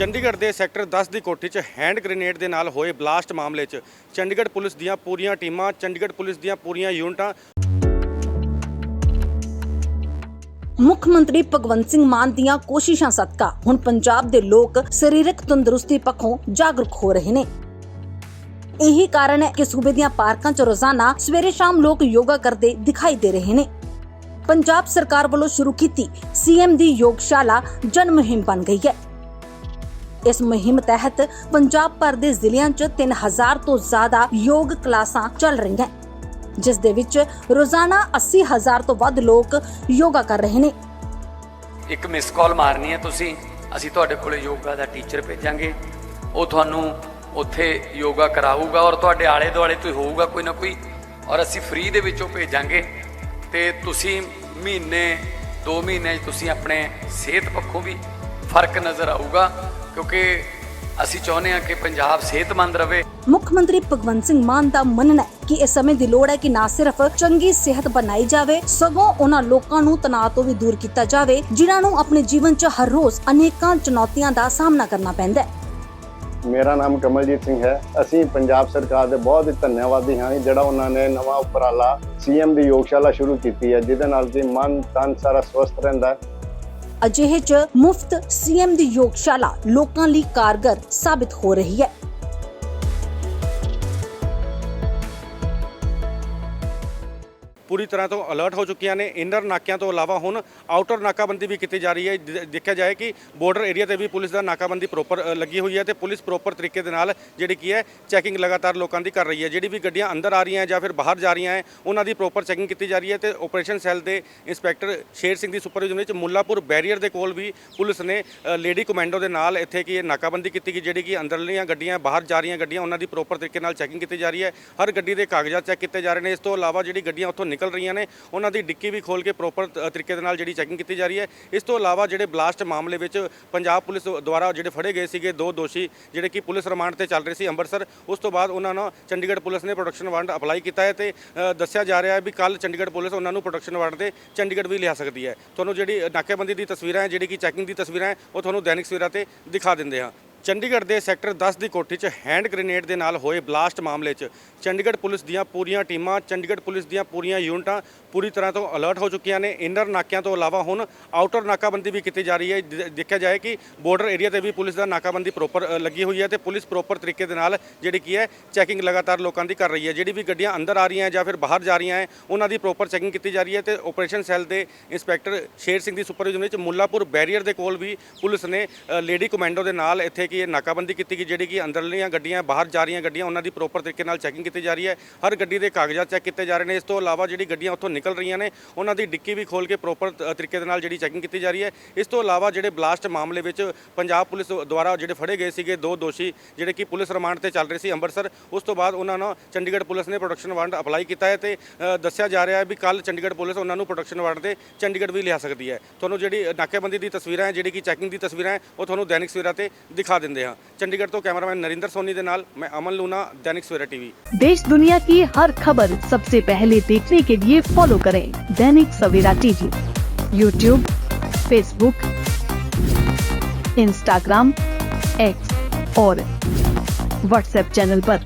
ਚੰਡੀਗੜ੍ਹ ਦੇ ਸੈਕਟਰ 10 ਦੀ ਕੋਠੀ 'ਚ ਹੈਂਡ ਗ੍ਰੇਨੇਡ ਦੇ ਨਾਲ ਹੋਏ ਬਲਾਸਟ ਮਾਮਲੇ 'ਚ ਚੰਡੀਗੜ੍ਹ ਪੁਲਿਸ ਦੀਆਂ ਪੂਰੀਆਂ ਟੀਮਾਂ, ਚੰਡੀਗੜ੍ਹ ਪੁਲਿਸ ਦੀਆਂ ਪੂਰੀਆਂ ਯੂਨਿਟਾਂ। ਮੁੱਖ ਮੰਤਰੀ ਭਗਵੰਤ ਸਿੰਘ ਮਾਨ ਦੀਆਂ ਕੋਸ਼ਿਸ਼ਾਂ ਸਦਕਾ ਹੁਣ ਪੰਜਾਬ ਦੇ ਲੋਕ ਸਰੀਰਕ ਤੰਦਰੁਸਤੀ ਪੱਖੋਂ ਜਾਗਰੂਕ ਹੋ ਰਹੇ ਨੇ। ਇਹੀ ਕਾਰਨ ਹੈ ਕਿ ਸੂਬੇ ਦੀਆਂ ਪਾਰਕਾਂ 'ਚ ਰੋਜ਼ਾਨਾ ਸਵੇਰੇ ਸ਼ਾਮ ਲੋਕ ਯੋਗਾ ਕਰਦੇ ਦਿਖਾਈ ਦੇ ਰਹੇ ਨੇ। ਪੰਜਾਬ ਸਰਕਾਰ ਵੱਲੋਂ ਸ਼ੁਰੂ ਕੀਤੀ ਸੀਐਮ ਦੀ ਯੋਗਸ਼ਾਲਾ ਜਨ ਮੁਹਿੰਮ ਬਣ ਗਈ ਹੈ। ਇਸ ਮੁਹਿੰਮ ਤਹਿਤ ਪੰਜਾਬ ਭਰ ਦੇ ਜ਼ਿਲ੍ਹਿਆਂ 'ਚ 3000 ਤੋਂ ਜ਼ਿਆਦਾ ਯੋਗ ਕਲਾਸਾਂ ਚੱਲ ਰਹੀਆਂ ਜਿਸ ਦੇ ਵਿੱਚ ਰੋਜ਼ਾਨਾ 80000 ਤੋਂ ਵੱਧ ਲੋਕ ਯੋਗਾ ਕਰ ਰਹੇ ਨੇ। ਇੱਕ ਮਿਸ ਕਾਲ ਮਾਰਨੀ ਹੈ ਤੁਸੀਂ, ਅਸੀਂ ਤੁਹਾਡੇ ਕੋਲੇ ਯੋਗਾ ਦਾ ਟੀਚਰ ਭੇਜਾਂਗੇ। ਉਹ ਤੁਹਾਨੂੰ ਉੱਥੇ ਯੋਗਾ ਕਰਾਊਗਾ ਔਰ ਤੁਹਾਡੇ ਆਲੇ ਦੁਆਲੇ ਤੋਂ ਹੋਊਗਾ ਕੋਈ ਨਾ ਕੋਈ, ਔਰ ਅਸੀਂ ਫ੍ਰੀ ਦੇ ਵਿੱਚੋਂ ਭੇਜਾਂਗੇ। ਤੇ ਤੁਸੀਂ ਮਹੀਨੇ 2 ਮਹੀਨੇ 'ਚ ਤੁਸੀਂ ਆਪਣੇ ਸਿਹਤ ਪੱਖੋਂ ਵੀ ਫ਼ਰਕ ਨਜ਼ਰ ਆਊਗਾ। ਕਿਉਂਕਿ ਅਸੀਂ ਚਾਹੁੰਦੇ ਹਾਂ ਕਿ ਪੰਜਾਬ ਸਿਹਤਮੰਦ ਰਵੇ। ਮੁੱਖ ਮੰਤਰੀ ਭਗਵੰਤ ਸਿੰਘ ਮਾਨ ਦਾ ਮੰਨਣਾ ਹੈ ਕਿ ਇਸ ਸਮੇਂ ਦੀ ਲੋੜ ਹੈ ਕਿ ਨਾ ਸਿਰਫ ਚੰਗੀ ਸਿਹਤ ਬਣਾਈ ਜਾਵੇ ਸਗੋਂ ਉਹਨਾਂ ਲੋਕਾਂ ਨੂੰ ਤਣਾਅ ਤੋਂ ਵੀ ਦੂਰ ਕੀਤਾ ਜਾਵੇ ਜਿਨ੍ਹਾਂ ਨੂੰ ਆਪਣੇ ਜੀਵਨ 'ਚ ਹਰ ਰੋਜ਼ ਅਨੇਕਾਂ ਚੁਣੌਤੀਆਂ ਦਾ ਸਾਹਮਣਾ ਕਰਨਾ ਪੈਂਦਾ ਹੈ। ਮੇਰਾ ਨਾਮ ਕਮਲਜੀਤ ਸਿੰਘ ਹੈ। ਅਸੀਂ ਪੰਜਾਬ ਸਰਕਾਰ ਦੇ ਬਹੁਤ ਹੀ ਧੰਨਵਾਦੀ ਹਾਂ ਜਿਹੜਾ ਉਹਨਾਂ ਨੇ ਨਵਾਂ ਉਪਰਾਲਾ ਸੀਐਮ ਦੀ ਯੋਗਸ਼ਾਲਾ ਸ਼ੁਰੂ ਕੀਤੀ ਹੈ ਜਿਹਦੇ ਨਾਲ ਕਿ ਮਨ ਤਨ ਸਾਰਾ ਸਵਸਥ ਰਹਿੰਦਾ ਹੈ। ਅਜਿਹੇ 'ਚ ਮੁਫਤ ਸੀਐਮ ਦੀ ਯੋਗਸ਼ਾਲਾ ਲੋਕਾਂ ਲਈ ਕਾਰਗਰ ਸਾਬਿਤ ਹੋ ਰਹੀ ਹੈ। ਪੂਰੀ ਤਰ੍ਹਾਂ ਤੋਂ ਅਲਰਟ ਹੋ ਚੁੱਕੀਆਂ ਨੇ। ਇਨਰ ਨਾਕਿਆਂ ਤੋਂ ਇਲਾਵਾ ਹੁਣ ਆਊਟਰ ਨਾਕਾਬੰਦੀ ਵੀ ਕੀਤੀ ਜਾ ਰਹੀ ਹੈ। ਦੇਖਿਆ ਜਾਏ ਕਿ ਬਾਰਡਰ ਏਰੀਆ ਤੇ ਵੀ ਪੁਲਿਸ ਦਾ ਨਾਕਾਬੰਦੀ ਪ੍ਰੋਪਰ ਲੱਗੀ ਹੋਈ ਹੈ ਤੇ ਪੁਲਿਸ ਪ੍ਰੋਪਰ ਤਰੀਕੇ ਦੇ ਨਾਲ ਜਿਹੜੀ ਕੀ ਹੈ ਚੈਕਿੰਗ ਲਗਾਤਾਰ ਲੋਕਾਂ ਦੀ ਕਰ ਰਹੀ ਹੈ। ਜਿਹੜੀ ਵੀ ਗੱਡੀਆਂ ਅੰਦਰ ਆ ਰਹੀਆਂ ਜਾਂ ਫਿਰ ਬਾਹਰ ਜਾ ਰਹੀਆਂ ਹੈ, ਉਹਨਾਂ ਦੀ ਪ੍ਰੋਪਰ ਚੈਕਿੰਗ ਕੀਤੀ ਜਾ ਰਹੀ ਹੈ ਤੇ ਆਪਰੇਸ਼ਨ ਸੈੱਲ ਦੇ ਇੰਸਪੈਕਟਰ ਸ਼ੇਰ ਸਿੰਘ ਦੀ ਸੁਪਰਵਿਜ਼ਨ ਵਿੱਚ ਮੁੱਲਾਪੁਰ ਬੈਰੀਅਰ ਦੇ ਕੋਲ ਵੀ ਪੁਲਿਸ ਨੇ ਲੇਡੀ ਕਮਾਂਡੋ ਦੇ ਨਾਲ ਇੱਥੇ ਕੀ ਨਾਕਾਬੰਦੀ ਕੀਤੀ ਗਈ, ਜਿਹੜੀ ਕਿ ਅੰਦਰਲੀਆਂ ਗੱਡੀਆਂ, ਬਾਹਰ ਜਾ ਰਹੀਆਂ ਗੱਡੀਆਂ, ਉਹਨਾਂ ਦੀ ਪ੍ਰੋਪਰ ਤਰੀਕੇ ਨਾਲ ਚੈਕਿੰਗ ਕੀਤੀ ਜਾ ਰਹੀ ਹੈ। ਹਰ ਗੱਡੀ ਦੇ ਕਾਗਜ਼ਾਤ ਚੈੱਕ ਕੀਤੇ ਜਾ ਰਹੇ ਨੇ। ਇਸ ਤੋਂ ਇਲਾਵਾ ਜਿਹੜੀ ਗੱਡੀਆਂ ਉੱਥੋਂ ਨਿਕਲ ਰਹੀਆਂ ਨੇ। ਉਹਨਾਂ ਦੀ ਡਿੱਕੀ ਵੀ ਖੋਲ ਕੇ ਪ੍ਰੋਪਰ ਤਰੀਕੇ ਦੇ ਨਾਲ ਜਿਹੜੀ ਚੈਕਿੰਗ ਕੀਤੀ ਜਾ ਰਹੀ ਹੈ। ਇਸ ਤੋਂ ਇਲਾਵਾ ਜਿਹੜੇ ਬਲਾਸਟ ਮਾਮਲੇ ਵਿੱਚ ਪੰਜਾਬ ਪੁਲਿਸ ਦੁਆਰਾ ਜਿਹੜੇ ਫੜੇ ਗਏ ਸੀਗੇ, ਦੋ ਦੋਸ਼ੀ ਜਿਹੜੇ ਕਿ ਪੁਲਿਸ ਰਿਮਾਂਡ ਤੇ ਚੱਲ ਰਹੇ ਸੀ ਅੰਮ੍ਰਿਤਸਰ, ਉਸ ਤੋਂ ਬਾਅਦ ਉਹਨਾਂ ਨੂੰ ਚੰਡੀਗੜ੍ਹ ਪੁਲਿਸ ਨੇ ਪ੍ਰੋਟੈਕਸ਼ਨ ਵਾਰੰਟ ਅਪਲਾਈ ਕੀਤਾ ਹੈ ਤੇ ਦੱਸਿਆ ਜਾ ਰਿਹਾ ਹੈ ਵੀ ਕੱਲ ਚੰਡੀਗੜ੍ਹ ਪੁਲਿਸ ਉਹਨਾਂ ਨੂੰ ਪ੍ਰੋਟੈਕਸ਼ਨ ਵਾਰੰਟ ਤੇ ਚੰਡੀਗੜ੍ਹ ਵੀ ਲਿਆ ਸਕਦੀ ਹੈ। ਤੁਹਾਨੂੰ ਜਿਹੜੀ ਨਾਕੇਬੰਦੀ ਦੀ ਤਸਵੀਰਾਂ ਹੈ, ਜਿਹੜੀ ਕਿ ਚੈਕਿੰਗ ਦੀ ਤਸਵੀਰਾਂ ਹੈ, ਉਹ ਤੁਹਾਨੂੰ ਦੈਨਿਕ ਸਵੇਰਾ ਤੇ ਦਿਖਾ ਦਿੰਦੇ ਹਾਂ। ਚੰਡੀਗੜ੍ਹ ਦੇ ਸੈਕਟਰ 10 ਦੀ ਕੋਠੀ 'ਚ ਹੈਂਡ ਗ੍ਰੇਨੇਡ ਦੇ ਨਾਲ ਹੋਏ ਬਲਾਸਟ ਮਾਮਲੇ 'ਚ ਚੰਡੀਗੜ੍ਹ ਪੁਲਿਸ ਦੀਆਂ ਪੂਰੀਆਂ ਟੀਮਾਂ, ਚੰਡੀਗੜ੍ਹ ਪੁਲਿਸ ਦੀਆਂ ਪੂਰੀਆਂ ਯੂਨਿਟਾਂ ਪੂਰੀ ਤਰ੍ਹਾਂ ਤੋਂ ਅਲਰਟ ਹੋ ਚੁੱਕੀਆਂ ਨੇ। ਇਨਰ ਨਾਕਿਆਂ ਤੋਂ ਇਲਾਵਾ ਹੁਣ ਆਊਟਰ ਨਾਕਾਬੰਦੀ ਵੀ ਕੀਤੀ ਜਾ ਰਹੀ ਹੈ। ਦੇਖਿਆ ਜਾਏ ਕਿ ਬਾਰਡਰ ਏਰੀਆ ਤੇ ਵੀ ਪੁਲਿਸ ਦਾ ਨਾਕਾਬੰਦੀ ਪ੍ਰੋਪਰ ਲੱਗੀ ਹੋਈ ਹੈ ਤੇ ਪੁਲਿਸ ਪ੍ਰੋਪਰ ਤਰੀਕੇ ਦੇ ਨਾਲ ਜਿਹੜੀ ਕੀ ਹੈ ਚੈਕਿੰਗ ਲਗਾਤਾਰ ਲੋਕਾਂ ਦੀ ਕਰ ਰਹੀ ਹੈ। ਜਿਹੜੀ ਵੀ ਗੱਡੀਆਂ ਅੰਦਰ ਆ ਰਹੀਆਂ ਜਾਂ ਫਿਰ ਬਾਹਰ ਜਾ ਰਹੀਆਂ ਹੈ, ਉਹਨਾਂ ਦੀ ਪ੍ਰੋਪਰ ਚੈਕਿੰਗ ਕੀਤੀ ਜਾ ਰਹੀ ਹੈ ਤੇ ਆਪਰੇਸ਼ਨ ਸੈੱਲ ਦੇ ਇੰਸਪੈਕਟਰ ਸ਼ੇਰ ਸਿੰਘ ਦੀ ਸੁਪਰਵਿਜ਼ਨ ਵਿੱਚ ਮੁੱਲਾਪੁਰ ਬੈਰੀਅਰ ਦੇ ਕੋਲ ਵੀ ਪੁਲਿਸ ਨੇ ਲੇਡੀ ਕਮਾਂਡੋ ਦੇ ਨਾਲ ਇੱਥੇ ਕਿ ਇਹ ਨਾਕਾਬੰਦੀ ਕੀਤੀ ਗਈ, ਜਿਹੜੀ ਕਿ ਅੰਦਰਲੀਆਂ ਗੱਡੀਆਂ, ਬਾਹਰ ਜਾ ਰਹੀਆਂ ਗੱਡੀਆਂ, ਉਹਨਾਂ ਦੀ ਪ੍ਰੋਪਰ ਤਰੀਕੇ ਨਾਲ ਚੈਕਿੰਗ ਕੀਤੀ ਜਾ ਰਹੀ ਹੈ। ਹਰ ਗੱਡੀ ਦੇ ਕਾਗਜ਼ਾਤ ਚੈੱਕ ਕੀਤੇ ਜਾ ਰਹੇ ਨੇ। ਇਸ ਤੋਂ ਇਲਾਵਾ ਜਿਹੜੀ ਗੱਡੀਆਂ ਉੱਥੋਂ ਨਿਕਲ ਰਹੀਆਂ ਨੇ, ਉਹਨਾਂ ਦੀ ਡਿੱਕੀ ਵੀ ਖੋਲ ਕੇ ਪ੍ਰੋਪਰ ਤਰੀਕੇ ਦੇ ਨਾਲ ਜਿਹੜੀ ਚੈਕਿੰਗ ਕੀਤੀ ਜਾ ਰਹੀ ਹੈ। ਇਸ ਤੋਂ ਇਲਾਵਾ ਜਿਹੜੇ ਬਲਾਸਟ ਮਾਮਲੇ ਵਿੱਚ ਪੰਜਾਬ ਪੁਲਿਸ ਦੁਆਰਾ ਜਿਹੜੇ ਫੜੇ ਗਏ ਸੀਗੇ, ਦੋ ਦੋਸ਼ੀ, ਜਿਹੜੇ ਕਿ ਪੁਲਿਸ ਰਿਮਾਂਡ ਤੇ ਚੱਲ ਰਹੇ ਸੀ ਅੰਮ੍ਰਿਤਸਰ, ਉਸ ਤੋਂ ਬਾਅਦ ਉਹਨਾਂ ਨੂੰ ਚੰਡੀਗੜ੍ਹ ਪੁਲਿਸ ਨੇ ਪ੍ਰੋਡਕਸ਼ਨ ਵਾਰੰਟ ਅਪਲਾਈ ਕੀਤਾ ਹੈ ਤੇ ਦੱਸਿਆ ਜਾ ਰਿਹਾ ਹੈ ਵੀ ਕੱਲ ਚੰਡੀਗੜ੍ਹ ਪੁਲਿਸ ਉਹਨਾਂ ਨੂੰ ਪ੍ਰੋਡਕਸ਼ਨ ਵਾਰੰਟ ਤੇ ਚੰਡੀਗੜ੍ਹ ਵੀ ਲਿਆ ਸਕਦੀ ਹੈ। ਤੁਹਾਨੂੰ ਜਿਹੜੀ ਨਾਕੇਬੰਦੀ ਦੀ ਤਸਵੀਰਾਂ ਹੈ, ਜਿਹੜੀ ਕਿ ਚੈਕਿੰਗ ਦੀ ਤਸਵੀਰਾਂ ਹੈ, ਉਹ ਤੁਹਾਨੂੰ ਦੈਨਿਕ ਸਵੇਰਾ ਤੇ ਦਿਖਾ ਦਿੰਦੇ ਹਾਂ ਚੰਡੀਗੜ੍ਹ ਤੋਂ ਕੈਮਰਾਮੈਨ ਨਰਿੰਦਰ ਸੋਨੀ ਦੇ ਨਾਲ ਮੈਂ ਅਮਨ ਲੂਨਾ ਦੈਨਿਕ ਸਵੇਰਾ ਟੀਵੀ देश दुनिया की हर खबर सबसे पहले देखने के लिए फॉलो करें Dainik Savera TV YouTube Facebook Instagram X और व्हाट्सएप चैनल पर।